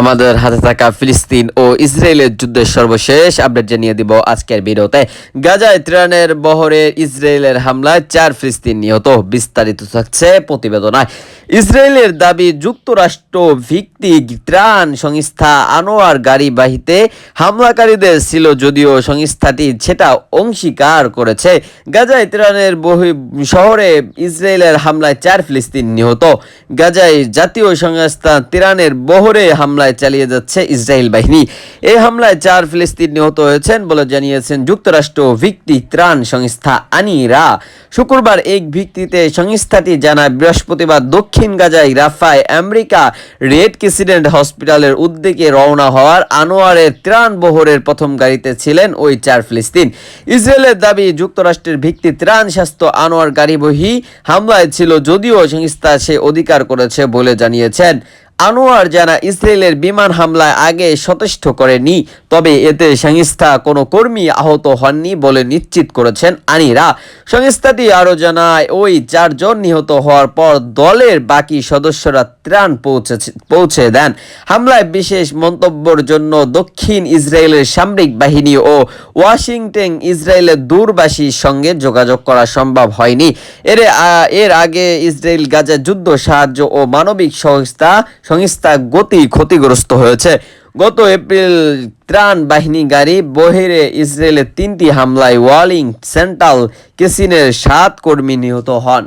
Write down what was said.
আমাদের হাতে থাকা ফিলিস্তিন ও ইসরায়েলের যুদ্ধের সর্বশেষ আপডেট জানিয়ে দিব আজকের ভিডিওতে। গাজায় ত্রাণের বহরে ইসরায়েলের হামলায় চার ফিলিস্তিন নিহত, বিস্তারিত থাকছে প্রতিবেদনায়। ইসরায়েলের দাবি, যুক্তরাষ্ট্র ভিত্তিক ত্রাণ সংস্থা আনোয়ার গাড়িবাহিতে হামলাকারীদের ছিল যদিও সংস্থাটি সেটা অংশীকার করেছে। গাজায় ত্রাণের বহি শহরে ইসরায়েলের হামলায় চার ফিলিস্তিন নিহত। গাজায় জাতীয় সংস্থা ত্রাণের বহরে হামলায় চালিয়ে যাচ্ছে ইসরায়েল বাহিনী। এই হামলায় চার ফিলিস্তিন নিহত হয়েছেন বলে জানিয়েছেন যুক্তরাষ্ট্র ভিত্তিক ত্রাণ সংস্থা আনিরা। শুক্রবার এক ভিত্তিতে সংস্থাটি জানায়, বৃহস্পতিবার দক্ষিণ গাজায় রাফায় আমেরিকা রেড ক্রেসিডেন্ট হসপিটালের উদ্যোগে রওনা হওয়ার আনোয়ারের ত্রাণ বহরের প্রথম গাড়িতে ছিলেন ওই চার ফিলিস্তিন। ইসরায়েলের দাবি, যুক্তরাষ্ট্রের ভিত্তি ত্রাণ স্বাস্থ্য আনোয়ার গাড়িবহি হামলায় ছিল যদিও সংস্থা সে অধিকার করেছে বলে জানিয়েছেন। আনোয়ার জানা ইসরায়েলের বিমান হামলায় আগে সচেষ্ট করেনি, তবে এতে সংস্থা কোনো কর্মী আহত হননি বলে নিশ্চিত করেছেন আনিরা। সংস্থাটি আরও জানায়, ওই চারজন নিহত হওয়ার পর দলের বাকি সদস্যরা ত্রাণ পৌঁছেছে পৌঁছে দেন। হামলায় বিশেষ মন্তব্যের জন্য দক্ষিণ ইসরায়েলের সামরিক বাহিনী ও ওয়াশিংটন ইসরায়েলের দূরবাসীর সঙ্গে যোগাযোগ করা সম্ভব হয়নি। এর এর আগে ইসরায়েল গাজা যুদ্ধ সাহায্য ও মানবিক সংস্থা সংস্থা গতি ক্ষতিগ্রস্ত হয়েছে। গত এপ্রিল ত্রাণ বাহিনী গাড়ি বহিরে ইসরায়েলের তিনটি হামলায় ওয়ালিং সেন্ট্রাল কেসিনের সাত কর্মী নিহত হন।